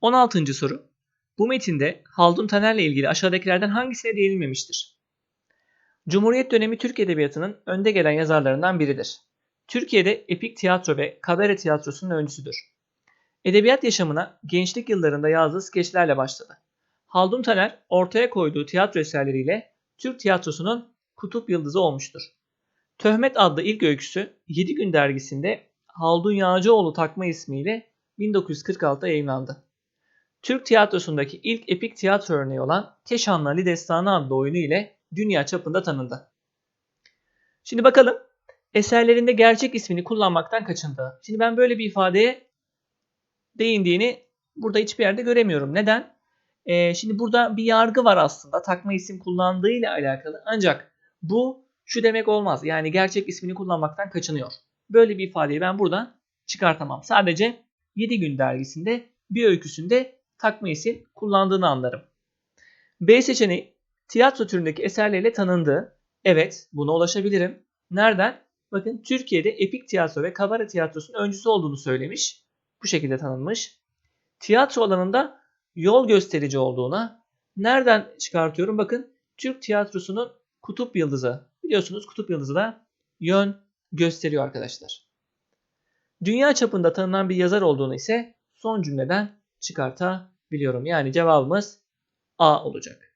16. soru. Bu metinde Haldun Taner'le ilgili aşağıdakilerden hangisine değinilmemiştir? Cumhuriyet dönemi Türk Edebiyatı'nın önde gelen yazarlarından biridir. Türkiye'de epik tiyatro ve kabare tiyatrosunun öncüsüdür. Edebiyat yaşamına gençlik yıllarında yazdığı skeçlerle başladı. Haldun Taner ortaya koyduğu tiyatro eserleriyle Türk tiyatrosunun kutup yıldızı olmuştur. Töhmet adlı ilk öyküsü 7 Gün dergisinde Haldun Yağcıoğlu takma ismiyle 1946'da yayınlandı. Türk tiyatrosundaki ilk epik tiyatro örneği olan Keşanlı Ali Destanı adlı oyunu ile dünya çapında tanındı. Şimdi bakalım eserlerinde gerçek ismini kullanmaktan kaçındı. Şimdi ben böyle bir ifadeye değindiğini burada hiçbir yerde göremiyorum. Neden? Ee, şimdi burada bir yargı var aslında takma isim kullandığı ile alakalı. Ancak bu şu demek olmaz. Yani gerçek ismini kullanmaktan kaçınıyor. Böyle bir ifadeyi ben buradan çıkartamam. Sadece 7 gün dergisinde bir öyküsünde takma isim kullandığını anlarım. B seçeneği tiyatro türündeki eserleriyle tanındığı. Evet buna ulaşabilirim. Nereden? Bakın Türkiye'de epik tiyatro ve kabare tiyatrosunun öncüsü olduğunu söylemiş. Bu şekilde tanınmış. Tiyatro alanında yol gösterici olduğuna. Nereden çıkartıyorum? Bakın Türk tiyatrosunun kutup yıldızı. Biliyorsunuz kutup yıldızı da yön gösteriyor arkadaşlar. Dünya çapında tanınan bir yazar olduğunu ise son cümleden çıkartabiliyorum. Yani cevabımız A olacak.